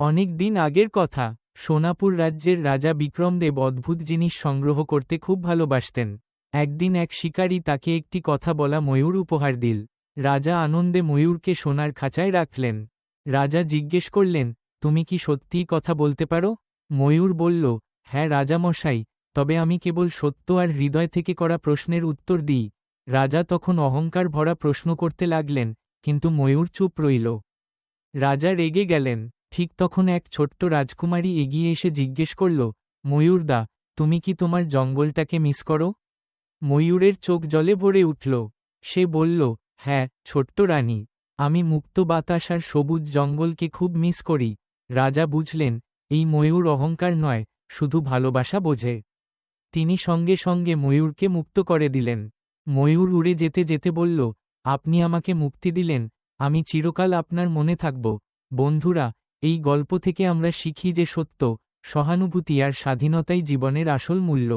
অনেক দিন আগের কথা, সোনাপুর রাজ্যের রাজা বিক্রমদেব অদ্ভুত জিনিস সংগ্রহ করতে খুব ভালোবাসতেন। একদিন এক শিকারী তাকে একটি কথা বলা ময়ূর উপহার দিল। রাজা আনন্দে ময়ূরকে সোনার খাঁচায় রাখলেন। রাজা জিজ্ঞেস করলেন, তুমি কি সত্যিই কথা বলতে পারো? ময়ূর বলল হ্যাঁ রাজামশাই, তবে আমি কেবল সত্য আর হৃদয় থেকে করা প্রশ্নের উত্তর দিই। রাজা তখন অহংকার ভরা প্রশ্ন করতে লাগলেন, কিন্তু ময়ূর চুপ রইল। রাজা রেগে গেলেন। ঠিক তখন এক ছোট্ট রাজকুমারী এগিয়ে এসে জিজ্ঞেস করল ময়ূরদা তুমি কি তোমার জঙ্গলটাকে মিস করো? ময়ূরের চোখ জলে ভরে উঠল। সে বলল হ্যাঁ ছোট্ট রানী, আমি মুক্ত বাতাস আর সবুজ জঙ্গলকে খুব মিস করি। রাজা বুঝলেন, এই ময়ূর অহংকার নয়, শুধু ভালোবাসা বোঝে। তিনি সঙ্গে সঙ্গে ময়ূরকে মুক্ত করে দিলেন। ময়ূর উড়ে যেতে যেতে বলল, আপনি আমাকে মুক্তি দিলেন, আমি চিরকাল আপনার মনে থাকব। বন্ধুরা এই গল্প থেকে আমরা শিখি যে সত্য সহানুভূতি আর স্বাধীনতাই জীবনের আসল মূল্য।